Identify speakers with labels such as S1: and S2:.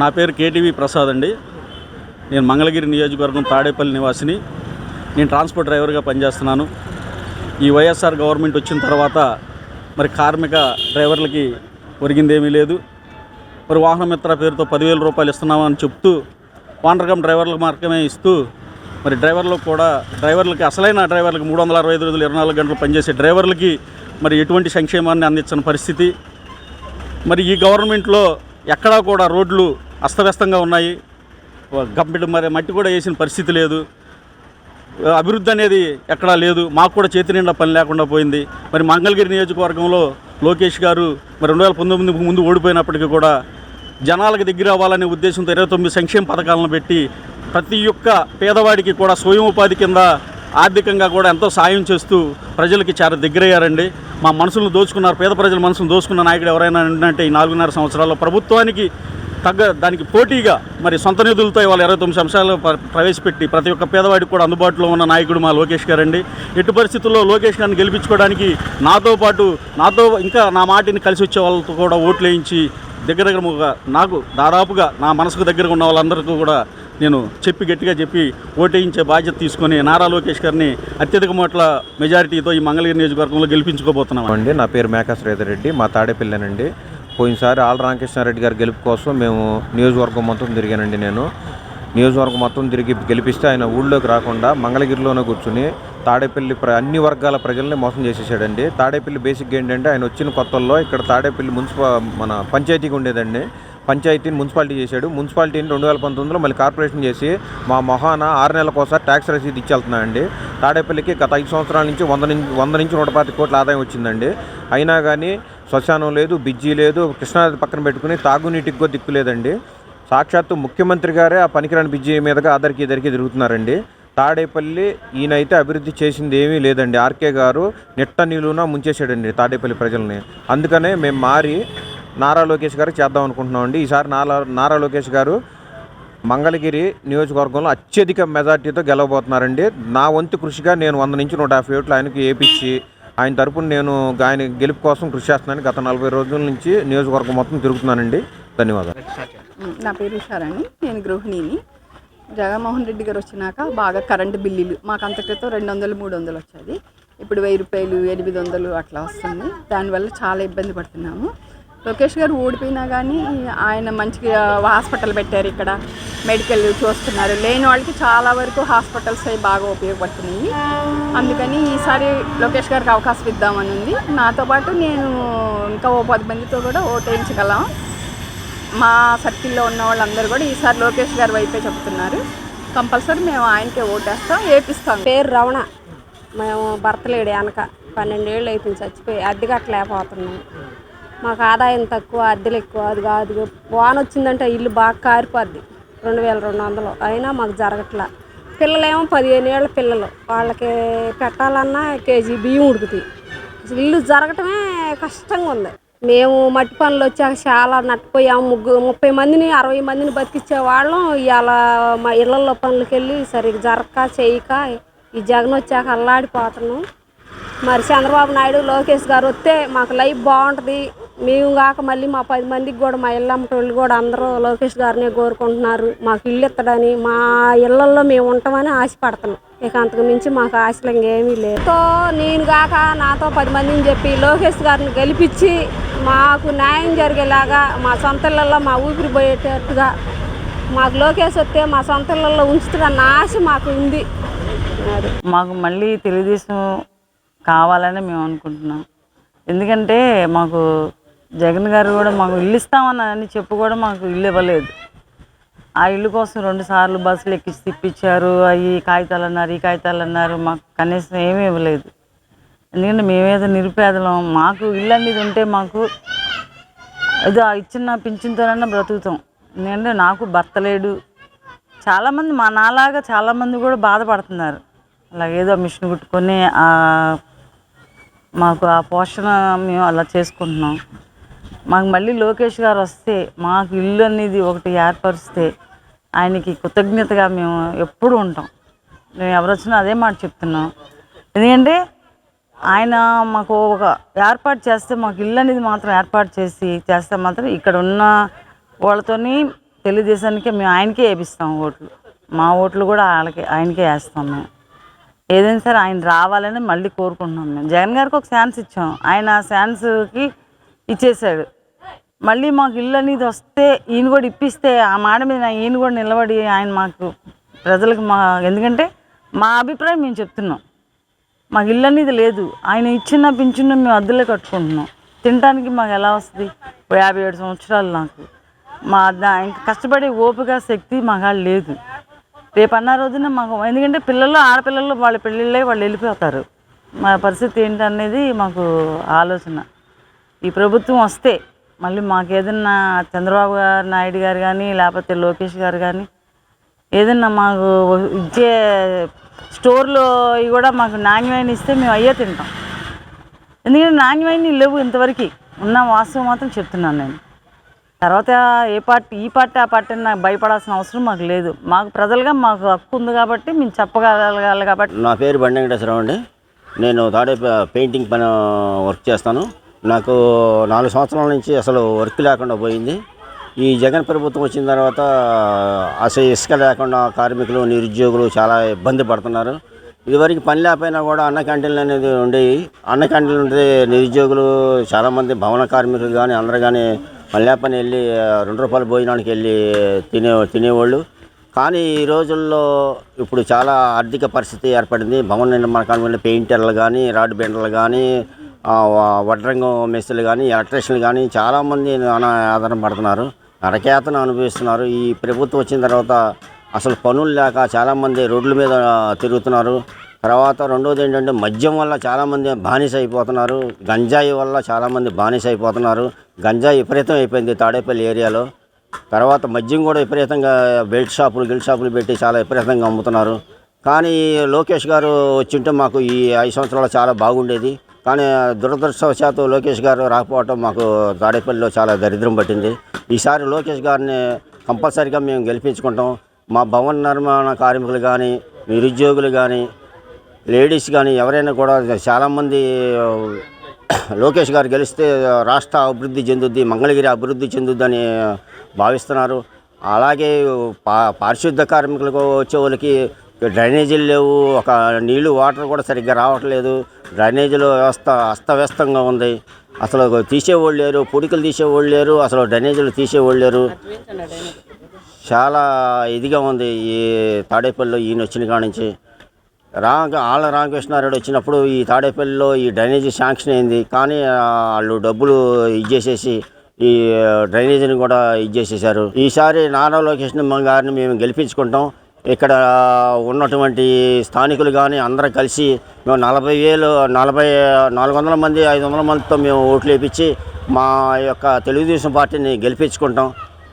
S1: నా పేరు కేటీవీ ప్రసాద్ అండి. నేను మంగళగిరి నియోజకవర్గం తాడేపల్లి నివాసిని. నేను ట్రాన్స్పోర్ట్ డ్రైవర్గా పనిచేస్తున్నాను. ఈ వైఎస్ఆర్ గవర్నమెంట్ వచ్చిన తర్వాత మరి కార్మిక డ్రైవర్లకి ఒరిగిందేమీ లేదు. మరి వాహనమిత్ర పేరుతో పదివేల రూపాయలు ఇస్తున్నామని చెప్తూ వానరకం డ్రైవర్లకు మాత్రమే ఇస్తూ మరి డ్రైవర్లకు కూడా డ్రైవర్లకి అసలైన డ్రైవర్లకు మూడు వందల అరవై ఐదు రోజులు ఇరవై నాలుగు గంటలు పనిచేసే డ్రైవర్లకి మరి ఎటువంటి సంక్షేమాన్ని అందించిన పరిస్థితి. మరి ఈ గవర్నమెంట్లో ఎక్కడా కూడా రోడ్లు అస్తవ్యస్తంగా ఉన్నాయి. గంపెడు మరి మట్టి కూడా వేసిన పరిస్థితి లేదు. అభివృద్ధి అనేది ఎక్కడా లేదు. మాకు కూడా చేతి నిండా పని లేకుండా పోయింది. మరి మంగళగిరి నియోజకవర్గంలో లోకేష్ గారు మరి రెండు వేల పంతొమ్మిది ముందు ఓడిపోయినప్పటికీ కూడా జనాలకు దగ్గర అవ్వాలనే ఉద్దేశంతో ఇరవై తొమ్మిది సంక్షేమ పథకాలను పెట్టి ప్రతి ఒక్క పేదవాడికి కూడా స్వయం ఉపాధి కింద ఆర్థికంగా కూడా ఎంతో సాయం చేస్తూ ప్రజలకి చాలా దగ్గరయ్యారండి. మా మనసులను దోచుకున్నారు పేద ప్రజల మనసును దోచుకున్న నాయకుడు ఎవరైనా అంటే ఈ నాలుగున్నర సంవత్సరాల్లో ప్రభుత్వానికి తగ్గ దానికి పోటీగా మరి సొంత నిధులతో ఇవాళ ఇరవై తొమ్మిది అంశాలు ప్రవేశపెట్టి ప్రతి ఒక్క పేదవాడికి కూడా అందుబాటులో ఉన్న నాయకుడు మా లోకేష్ గారండి. ఎట్టి పరిస్థితుల్లో లోకేష్ గారిని గెలిపించుకోవడానికి నాతో పాటు నాతో ఇంకా నా మాటిని కలిసి వచ్చే వాళ్ళతో కూడా ఓట్లు వేయించి దగ్గర దగ్గర నాకు దాదాపుగా నా మనసుకు దగ్గరగా ఉన్న వాళ్ళందరికీ కూడా నేను చెప్పి గట్టిగా చెప్పి ఓటేయించే బాధ్యత తీసుకొని నారా లోకేష్ గారిని అత్యధిక మొట్ల మెజారిటీతో ఈ మంగళగిరి నియోజకవర్గంలో గెలిపించుకోబోతున్నాం.
S2: అండి నా పేరు మేకా శ్రీధర్ రెడ్డి మా తాడేపల్లేనండి. పోయినసారి ఆల్ రామకృష్ణారెడ్డి గారి గెలుపు కోసం మేము నియోజకవర్గం మొత్తం తిరిగానండి నేను. నియోజకవర్గం మొత్తం తిరిగి గెలిపిస్తే ఆయన ఊళ్ళోకి రాకుండా మంగళగిరిలోనే కూర్చుని తాడేపల్లి ప్ర అన్ని వర్గాల ప్రజల్ని మోసం చేసేసాడండి. తాడేపల్లి బేసిక్ ఏంటంటే ఆయన వచ్చిన కొత్తల్లో ఇక్కడ తాడేపల్లి మున్సిపా మన పంచాయతీగా ఉండేదండి. పంచాయతీని మున్సిపాలిటీ చేశాడు. మున్సిపాలిటీని రెండు వేల పంతొమ్మిదిలో మళ్ళీ కార్పొరేషన్ చేసి మా మొహాన ఆరు నెలలకోసారి ట్యాక్స్ రసీదు ఇచ్చి తాడేపల్లికి గత ఐదు సంవత్సరాల నుంచి వంద నుంచి వంద నుంచి నూట పాతిక కోట్ల ఆదాయం వచ్చిందండి. అయినా కానీ శ్మశానం లేదు బిజ్జీ లేదు కృష్ణానది పక్కన పెట్టుకుని తాగునీటికి కూడా దిక్కు లేదండి. సాక్షాత్తు ముఖ్యమంత్రి గారే ఆ పనికిరాని బిజ్జీ మీదగా ఆదరికి ఇద్దరికి తిరుగుతున్నారండి. తాడేపల్లి ఈయనైతే అభివృద్ధి చేసింది ఏమీ లేదండి. ఆర్కే గారు నిట్ట నిలువున ముంచేసాడండి తాడేపల్లి ప్రజల్ని. అందుకనే మేము మారి నారా లోకేష్ గారు చేద్దాం అనుకుంటున్నామండి ఈసారి నారా నారా లోకేష్ గారు మంగళగిరి నియోజకవర్గంలో అత్యధిక మెజార్టీతో గెలవబోతున్నారండి. నా వంతు కృషిగా నేను వంద నుంచి నూట యాభై ఓట్లు ఆయనకు ఏపించి ఆయన తరపున నేను ఆయన గెలుపు కోసం కృషి చేస్తున్నాను గత నలభై రోజుల నుంచి నియోజకవర్గం మొత్తం తిరుగుతున్నానండి. ధన్యవాదాలు.
S3: నా పేరు ఉషారాణి. నేను గృహిణిని. జగన్మోహన్ రెడ్డి గారు వచ్చినాక బాగా కరెంటు బిల్లులు మాకు అంత క్రితం రెండు వందలు మూడు వందలు వచ్చేది ఇప్పుడు వెయ్యి రూపాయలు ఎనిమిది వందలు అట్లా వస్తుంది. దానివల్ల చాలా ఇబ్బంది పడుతున్నాము. లోకేష్ గారు ఓడిపోయినా కానీ ఆయన మంచిగా హాస్పిటల్ పెట్టారు ఇక్కడ. మెడికల్ చూస్తున్నారు. లేని వాళ్ళకి చాలా వరకు హాస్పిటల్స్ అవి బాగా ఉపయోగపడుతున్నాయి. అందుకని ఈసారి లోకేష్ గారికి అవకాశం ఇద్దామని ఉంది నాతో పాటు నేను ఇంకా ఓ పది మందితో కూడా ఓటేయించగలం మా సర్కిల్లో ఉన్న వాళ్ళందరూ కూడా ఈసారి లోకేష్ గారి వైపే చెప్తున్నారు. కంపల్సరీ మేము ఆయనకే ఓటేస్తాం వేపిస్తాం
S4: పేరు రవణ మేము భర్త లేడు వెనక పన్నెండేళ్ళు అయిపోయింది చచ్చిపోయి అద్దె కట్టలేకపోతున్నాం. మాకు ఆదాయం తక్కువ అద్దెలు ఎక్కువ అది కాదు. వాన వచ్చిందంటే ఇల్లు బాగా కారిపోద్ది. రెండు వేల రెండు వందలు. అయినా మాకు జరగట్లా. పిల్లలేమో పదిహేను ఏళ్ళ పిల్లలు. వాళ్ళకి పెట్టాలన్నా కేజీ బియ్యం ఉడుకుతాయి. ఇల్లు జరగటమే కష్టంగా ఉంది మేము మట్టి పనులు వచ్చాక చాలా నట్టుపోయాము ముగ్గు ముప్పై మందిని అరవై మందిని బతికించే వాళ్ళం. ఇవాళ మా ఇళ్ళల్లో పనులకి వెళ్ళి సరిగ్గా జరక్క చేయక ఈ జగన్ వచ్చాక అల్లాడిపోతున్నాం. మరి చంద్రబాబు నాయుడు లోకేష్ గారు వస్తే మాకు లైఫ్ బాగుంటుంది. మేము కాక మళ్ళీ మా పది మందికి కూడా మా ఇళ్ళమ్మటోళ్ళు కూడా అందరూ లోకేష్ గారినే కోరుకుంటున్నారు. మాకు ఇల్లు ఇత్తడని మా ఇళ్ళల్లో మేము ఉంటామని ఆశపడుతున్నాం. ఇక అంతకు మించి మాకు ఆశలు ఇంకేమీ లేదు నేను కాక నాతో పది మందిని చెప్పి లోకేష్ గారిని గెలిపించి మాకు న్యాయం జరిగేలాగా మా సొంతలలో మా ఊపిరి పోయేటట్టుగా మాకు లోకేష్ వస్తే మా సొంతలలో ఉంచుతున్న ఆశ మాకు ఉంది.
S5: మాకు మళ్ళీ తెలుగుదేశం కావాలని మేము అనుకుంటున్నాం. ఎందుకంటే మాకు జగన్ గారు కూడా మాకు ఇల్లు ఇస్తామని అని చెప్పు కూడా మాకు ఇల్లు ఇవ్వలేదు. ఆ ఇల్లు కోసం రెండు సార్లు బస్సులు ఎక్కించి తిప్పించారు. అవి కాగితాలు అన్నారు ఈ కాగితాలు అన్నారు. మాకు కనీసం ఏమీ ఇవ్వలేదు. ఎందుకంటే మేమేదో నిరుపేదలం మాకు ఇల్లు అనేది ఉంటే మాకు ఏదో ఇచ్చిన పింఛన్తోనన్నా బ్రతుకుతాం. ఎందుకంటే నాకు భర్త లేడు. చాలామంది మా నాలాగా చాలామంది కూడా బాధపడుతున్నారు. అలాగేదో మిషన్ కుట్టుకొని మాకు ఆ పోషణ మేము అలా చేసుకుంటున్నాం. మాకు మళ్ళీ లోకేష్ గారు వస్తే మాకు ఇల్లు అనేది ఒకటి ఏర్పరిస్తే ఆయనకి కృతజ్ఞతగా మేము ఎప్పుడు ఉంటాం. మేము ఎవరు వచ్చినా అదే మాట చెప్తున్నాం. ఎందుకంటే ఆయన మాకు ఒక ఏర్పాటు చేస్తే మాకు ఇల్లు అనేది మాత్రం ఏర్పాటు చేసి చేస్తే మాత్రం ఇక్కడ ఉన్న వాళ్ళతోని తెలుగుదేశానికే మేము ఆయనకే వేపిస్తాం ఓట్లు. మా ఓట్లు కూడా వాళ్ళకి ఆయనకే వేస్తాం మేము. ఏదైనా సరే ఆయన రావాలని మళ్ళీ కోరుకుంటున్నాం మేము. జగన్ గారికి ఒక ఛాన్స్ ఇచ్చాం. ఆయన ఛాన్స్కి ఇచ్చేసాడు మళ్ళీ మాకు ఇల్లు అనేది వస్తే ఈయన కూడా ఇప్పిస్తే ఆ మాట మీద ఈయన కూడా నిలబడి ఆయన మాకు ప్రజలకు మా ఎందుకంటే మా అభిప్రాయం మేము చెప్తున్నాం. మాకు ఇల్లు అనేది లేదు. ఆయన ఇచ్చిన పింఛను మేము అద్దెలే కట్టుకుంటున్నాం. తినడానికి మాకు ఎలా వస్తుంది? యాభై ఏడు సంవత్సరాలు నాకు. మా దా ఇంకా కష్టపడే ఓపిక శక్తి మాకు లేదు. రేపు అన్న రోజున మాకు ఎందుకంటే పిల్లలు ఆడపిల్లలు వాళ్ళ పెళ్ళిళ్ళే వాళ్ళు వెళ్ళిపోతారు. మా పరిస్థితి ఏంటనేది మాకు ఆలోచన. ఈ ప్రభుత్వం వస్తే మళ్ళీ మాకు ఏదన్నా చంద్రబాబు గారు నాయుడు గారు కానీ లేకపోతే లోకేష్ గారు కానీ ఏదన్నా మాకు ఇచ్చే స్టోర్లో కూడా మాకు నాణ్యమైన ఇస్తే మేము అయ్యే తింటాం. ఎందుకంటే నాణ్యమైన లేవు ఇంతవరకు. ఉన్న వాస్తవం మాత్రం చెప్తున్నాను నేను. తర్వాత ఏ పార్టీ ఈ పార్టీ ఆ పార్టీ అని నాకు భయపడాల్సిన అవసరం మాకు లేదు. మాకు ప్రజలుగా మాకు హక్కు ఉంది కాబట్టి మేము చెప్పగలగాలి కాబట్టి.
S6: నా పేరు బండి వెంకటేశ్వరరావు అండి. నేను తాడే పెయింటింగ్ పని వర్క్ చేస్తాను. నాకు నాలుగు సంవత్సరాల నుంచి అసలు వర్క్ లేకుండా పోయింది. ఈ జగన్ ప్రభుత్వం వచ్చిన తర్వాత అసలు ఇసుక లేకుండా కార్మికులు నిరుద్యోగులు చాలా ఇబ్బంది పడుతున్నారు. ఇదివరకు పని లేకపోయినా కూడా అన్న క్యాంటీన్లు అనేది ఉండేవి. అన్న క్యాంటీన్లు ఉంటే నిరుద్యోగులు చాలామంది భవన కార్మికులు కానీ అందరూ కానీ పని లేపని వెళ్ళి రెండు రూపాయల భోజనానికి వెళ్ళి తినే తినేవాళ్ళు. కానీ ఈ రోజుల్లో ఇప్పుడు చాలా ఆర్థిక పరిస్థితి ఏర్పడింది. భవన నిర్మాణ కార్మికులు పెయింటర్లు కానీ రాడ్ బెండర్లు కానీ వడ్రంగం మేస్త్రులు కానీ ఎలక్ట్రీషియన్లు కానీ చాలామంది అన ఆధారపడుతున్నారు నరకేతను అనుభవిస్తున్నారు. ఈ ప్రభుత్వం వచ్చిన తర్వాత అసలు పనులు లేక చాలామంది రోడ్ల మీద తిరుగుతున్నారు. తర్వాత రెండోది ఏంటంటే మద్యం వల్ల చాలామంది బానిస అయిపోతున్నారు గంజాయి వల్ల చాలామంది బానిస అయిపోతున్నారు గంజాయి విపరీతం అయిపోయింది తాడేపల్లి ఏరియాలో. తర్వాత మద్యం కూడా విపరీతంగా బెల్ట్ షాపులు గిల్ట్ షాపులు పెట్టి చాలా విపరీతంగా అమ్ముతున్నారు. కానీ లోకేష్ గారు వచ్చింటే మాకు ఈ ఐదు సంవత్సరాలు చాలా బాగుండేది. కానీ దురదృష్టవశాత్తు లోకేష్ గారు రాకపోవటం మాకు తాడేపల్లిలో చాలా దరిద్రం పట్టింది. ఈసారి లోకేష్ గారిని కంపల్సరీగా మేము గెలిపించుకుంటాం. మా భవన నిర్మాణ కార్మికులు కానీ నిరుద్యోగులు కానీ లేడీస్ కానీ ఎవరైనా కూడా చాలామంది లోకేష్ గారు గెలిస్తే రాష్ట్ర అభివృద్ధి చెందుద్ది మంగళగిరి అభివృద్ధి చెందుద్దని భావిస్తున్నారు. అలాగే పా పారిశుద్ధ కార్మికులకు వచ్చే వాళ్ళకి డ్రైనేజీలు లేవు ఒక నీళ్ళు వాటర్ కూడా సరిగ్గా రావట్లేదు. డ్రైనేజీలో వ్యవస్థ అస్తవ్యస్తంగా ఉంది. అసలు తీసేవాళ్ళు లేరు పొడికలు తీసేవాళ్ళు లేరు అసలు డ్రైనేజీలు తీసేవాళ్ళు లేరు. చాలా ఇదిగా ఉంది ఈ తాడేపల్లిలో ఈయన వచ్చిన కాడ నుంచి. రాంగ ఆళ్ళ రామకృష్ణారెడ్డి వచ్చినప్పుడు ఈ తాడేపల్లిలో ఈ డ్రైనేజీ శాంక్షన్ అయింది. కానీ వాళ్ళు డబ్బులు ఇచ్చేసేసి ఈ డ్రైనేజీని కూడా ఇచ్చేసేసారు ఈసారి నారా లోకేష్ గారిని మేము గెలిపించుకుంటాం. ఇక్కడ ఉన్నటువంటి స్థానికులు కానీ అందరూ కలిసి మేము నలభై వేలు నలభై నాలుగు వందల మంది ఐదు వందల మందితో మేము ఓట్లు వేయించి మా యొక్క తెలుగుదేశం పార్టీని గెలిపించుకుంటాం.